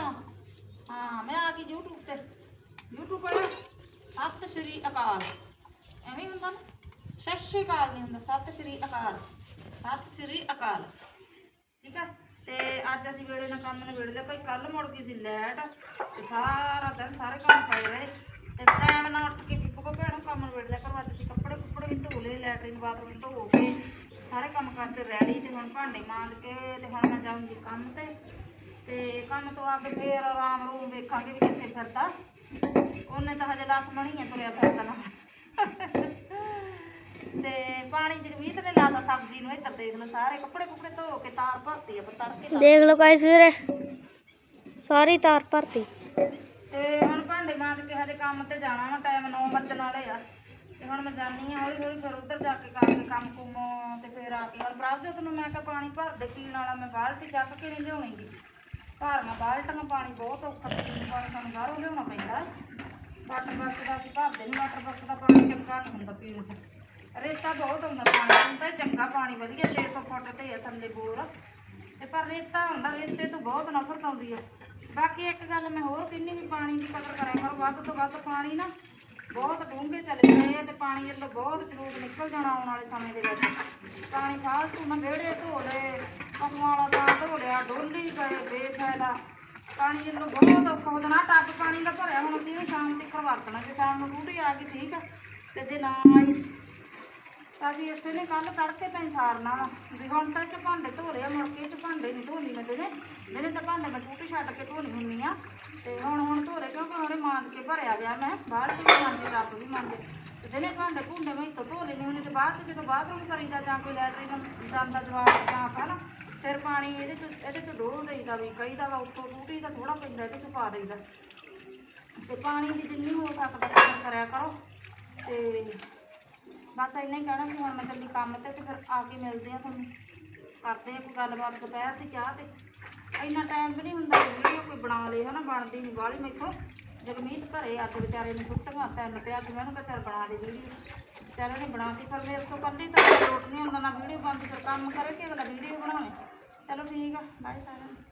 ਜਾਵਾਂ ਹਾਂ, ਮੈਂ ਆ ਗਈ YouTube ਤੇ। YouTube ਪਰ ਸਤਿ ਸ਼੍ਰੀ ਅਕਾਲ। ਐਵੇਂ ਹੁੰਦਾ ਨਾ, ਸਤਿ ਸ਼੍ਰੀ ਅਕਾਲ ਨਹੀਂ ਹੁੰਦਾ, ਸਤਿ ਸ਼੍ਰੀ ਅਕਾਲ। ਸਤਿ ਸ਼੍ਰੀ ਅਕਾਲ। ਠੀਕ ਆ? ਤੇ ਅੱਜ ਅਸੀਂ ਵੇਲੇ ਨਾਲ ਕੰਮ ਨਿਬੇੜ ਲਿਆ, ਭਾਈ ਕੱਲ ਮੁੜ ਗਈ ਸੀ ਲੈਟ ਤੇ ਸਾਰਾ ਦਿਨ ਸਾਰੇ ਕੰਮ ਪਏ ਰਹੇ। ਤੇ ਟਾਈਮ ਨਾਲ ਉੱਠ ਕੇ ਪਿੱਪੂ ਕੋ ਭੈਣੋਂ ਕੰਮ ਨਿਬੇੜ ਲਿਆ ਕਰੋ, ਅੱਜ ਅਸੀਂ ਕੱਪੜੇ ਕੁੱਪੜੇ ਵੀ ਧੋ ਲਏ ਲੈਟਰਿਨ ਬਾਥਰੂਮ ਧੋ ਕੇ ਸਾਰੇ ਕੰਮ ਕਰਦੇ ਰੈਡੀ ਤੇ ਹੁਣ ਭਾਂਡੇ ਮਾਂਜ ਕੇ ਤੇ ਹੁਣ ਮੈਂ ਜਾਊਂਗੀ ਕੰਮ ਤੇ। ਤੇ ਕੰਮ ਤੋਂ ਆ ਕੇ ਫੇਰ ਆਰਾਮ ਰੂਮ ਵੇਖਾਂਗੇ ਵੀ ਕਿੱਥੇ ਫਿਰਦਾ। ਉਹਨੇ ਤਾਂ ਹਜੇ ਦਸ ਮਣੀ ਹੈ ਤੁਰਿਆ ਫਿਰਦਾ ਨਾ ਤੇ ਪਾਣੀ ਜਗਮੀਤ ਨੇ ਲਾਤਾ ਸਬਜ਼ੀ ਨੂੰ ਇੱਧਰ ਦੇਖ ਲਓ ਸਾਰੇ ਕੱਪੜੇ ਕੁੱਪੜੇ ਧੋ ਕੇ ਤਾਰ ਭਰਤੀ ਆ ਪਰ ਤੜਕੇ ਦੇਖ ਲਓ ਗਾਇਸ ਵੀਰੇ ਸਾਰੀ ਤਾਰ ਭਰਤੀ। ਤੇ ਹੁਣ ਭਾਂਡੇ ਮਾਂਜ ਕੇ ਹਜੇ ਕੰਮ ਤੇ ਜਾਣਾ ਵਾ ਟਾਈਮ 9 ਵੱਜਣ ਵਾਲੇ ਆ। ਤੇ ਹੁਣ ਮੈਂ ਜਾਣੀ ਆ ਹੌਲੀ ਹੌਲੀ ਫਿਰ ਉੱਧਰ ਜਾ ਕੇ ਕਰਕੇ ਕੰਮ ਕੁਮ ਤੇ ਫਿਰ ਆ ਕੇ ਹੁਣ ਪ੍ਰਭਜੋਤ ਨੂੰ ਮੈਂ ਕਿਹਾ ਪਾਣੀ ਭਰ ਦੇ, ਪੀਣ ਵਾਲਾ ਮੈਂ ਬਾਲਟੀ ਚੱਕ ਕੇ ਨਹੀਂ ਲਿਆਉਣੀਗੀ। ਮੈਂ ਬਾਲਟੀਆਂ ਪਾਣੀ ਬਹੁਤ ਔਖਾ ਪੀਣ ਪਾਣੀ ਸਾਨੂੰ ਬਾਹਰੋਂ ਲਿਆਉਣਾ ਪੈਂਦਾ। ਵਾਟਰ ਬਾਕਸ ਦਾ ਅਸੀਂ ਭਰਦੇ ਨਹੀਂ ਵਾਟਰ ਬਾਕਸ ਦਾ ਪਾਣੀ ਚੰਗਾ ਨਹੀਂ ਹੁੰਦਾ ਪੀਣ 'ਚ। ਰੇਤਾ ਬਹੁਤ ਹੁੰਦਾ ਪਾਣੀ ਹੁੰਦਾ ਚੰਗਾ ਪਾਣੀ, ਵਧੀਆ 600 ਫੁੱਟ ਤੇ ਆ ਥੱਲੇ ਬੋਰ। ਤੇ ਪਰ ਰੇਤਾ ਹੁੰਦਾ, ਰੇਤੇ ਤੋਂ ਬਹੁਤ ਨਫ਼ਰਤ ਆਉਂਦੀ ਹੈ। ਬਾਕੀ ਇੱਕ ਗੱਲ ਮੈਂ ਹੋਰ ਕਿੰਨੀ ਵੀ ਪਾਣੀ ਦੀ ਕਦਰ ਕਰਿਆ ਕਰੋ, ਵੱਧ ਤੋਂ ਵੱਧ ਪਾਣੀ ਨਾ ਬਹੁਤ ਡੂੰਘੇ ਚਲੇ ਗਏ ਆ ਤੇ ਪਾਣੀ ਵੱਲੋਂ ਬਹੁਤ ਜ਼ਰੂਰ ਨਿਕਲ ਜਾਣਾ ਆਉਣ ਵਾਲੇ ਸਮੇਂ ਦੇ ਵਿੱਚ। ਪਾਣੀ ਫਾਲਤੂ ਨਾ ਵਿਹੜੇ ਧੋ ਲਏ ਪਸ਼ੂਆਂ ਵਾਲਾ ਤਾਂ ਧੋ ਲਿਆ ਡੋਲੀ ਪਏ, ਬੇਫਾਇਦਾ। ਪਾਣੀ ਵੱਲੋਂ ਬਹੁਤ ਔਖਾ ਹੋ ਜਾਣਾ ਟੱਬ ਪਾਣੀ ਦਾ ਭਰਿਆ ਹੁਣ ਅਸੀਂ ਸ਼ਾਮ ਤੱਕ ਵਰਤਣਾ ਜੇ ਸ਼ਾਮ ਨੂੰ ਟੂਟੀ ਆ ਗਈ ਠੀਕ ਆ, ਤੇ ਜੇ ਨਾ ਆਈ, ਤਾਂ ਅਸੀਂ ਇਸੇ ਨੇ ਕੱਲ ਤੜਕੇ ਤਾਂ ਸਾਰਨਾ ਵਾ ਵੀ ਹੁਣ ਤਾਂ 'ਚ ਭਾਂਡੇ ਧੋ ਲਿਆ ਮੁੜ ਕੇ 'ਚ ਭਾਂਡੇ ਨਹੀਂ ਧੋਣੀ ਮੈਂ ਦਿਨੇ ਦਿਨੇ ਤਾਂ ਭਾਂਡੇ ਮੈਂ ਟੂਟੀ ਛੱਡ ਕੇ ਧੋਣੀ ਹੁੰਨੀ ਆ, ਤੇ ਹੁਣ ਹੁਣ ਧੋ ਲਏ ਕਿਉਂਕਿ ਹੁਣੇ ਮਾਂਜ ਕੇ ਭਰਿਆ ਗਿਆ ਮੈਂ, ਬਾਹਰ ਵੀ ਵੀ ਮਾਂਜੇ ਤੇ ਦਿਨੇ ਭਾਂਡੇ ਭੁੰਡੇ ਮੈਂ ਇੱਥੋਂ ਧੋ ਲੈਣੀ ਹੁੰਦੀ ਤੇ ਬਾਅਦ 'ਚ ਜਦੋਂ ਬਾਥਰੂਮ ਕਰੀਦਾ ਜਾਂ ਕੋਈ ਲੈਟਰੀਨ ਜਾਂਦਾ ਜਵਾਬ ਜਾਂ ਆਪਾਂ ਫਿਰ ਪਾਣੀ ਇਹਦੇ 'ਚ ਇਹਦੇ 'ਚ ਡੋਲ ਦੇਈਦਾ ਵੀ ਕਈ ਦਾ ਉੱਤੋਂ ਟੂਟੀ ਦਾ ਥੋੜਾ ਪੈਂਦਾ, ਇਹਦੇ 'ਚ ਪਾ ਦੇਈਦਾ। ਤੇ ਪਾਣੀ ਦੀ ਜਿੰਨੀ ਹੋ ਸਕਦਾ ਕਦਰ ਕਰਿਆ ਕਰੋ। ਤੇ ਬਸ ਇੰਨਾ ਹੀ ਕਹਿਣਾ ਸੀ, ਹੁਣ ਮੈਂ ਜਲਦੀ ਕੰਮ ਤੇ ਤੇ ਫਿਰ ਆ ਕੇ ਮਿਲਦੇ ਆ ਤੁਹਾਨੂੰ। ਕਰਦੇ ਆ ਕੋਈ ਗੱਲਬਾਤ ਦੁਪਹਿਰ ਦੀ ਚਾਹ ਤੇ। ਇੰਨਾ ਟਾਈਮ ਵੀ ਨਹੀਂ ਹੁੰਦਾ ਵੀਡੀਓ ਕੋਈ ਬਣਾ ਲੇ ਹਨਾ, ਬਣਦੀ ਨਹੀਂ ਬਾਹਲੀ ਮੈਥੋਂ। ਜਗਮੀਤ ਘਰੇ ਅੱਜ ਵਿਚਾਰੇ ਨੂੰ ਛੁੱਟੀਆਂ ਤਿੰਨ ਤੇ ਅੱਜ ਮੈਂ ਉਹਨੂੰ ਕਿਹਾ ਚੱਲ ਬਣਾ ਦੇ ਵੀਡੀਓ ਚੱਲ ਉਹਨੇ ਬਣਾਤੀ ਫਿਰ ਮੇਰੇ ਤੋਂ ਕੱਲੀ ਤਾਂ ਲੋਟ ਨਹੀਂ ਹੁੰਦਾ, ਨਾ ਵੀਡੀਓ ਬਣਦੀ, ਫਿਰ ਕੰਮ ਕਰੇ ਕਿ ਅਗਲਾ ਵੀਡੀਓ ਬਣਾਵੇ। ਚਲੋ ਠੀਕ ਆ ਬਾਏ ਸਾਰਿਆਂ ਨੂੰ।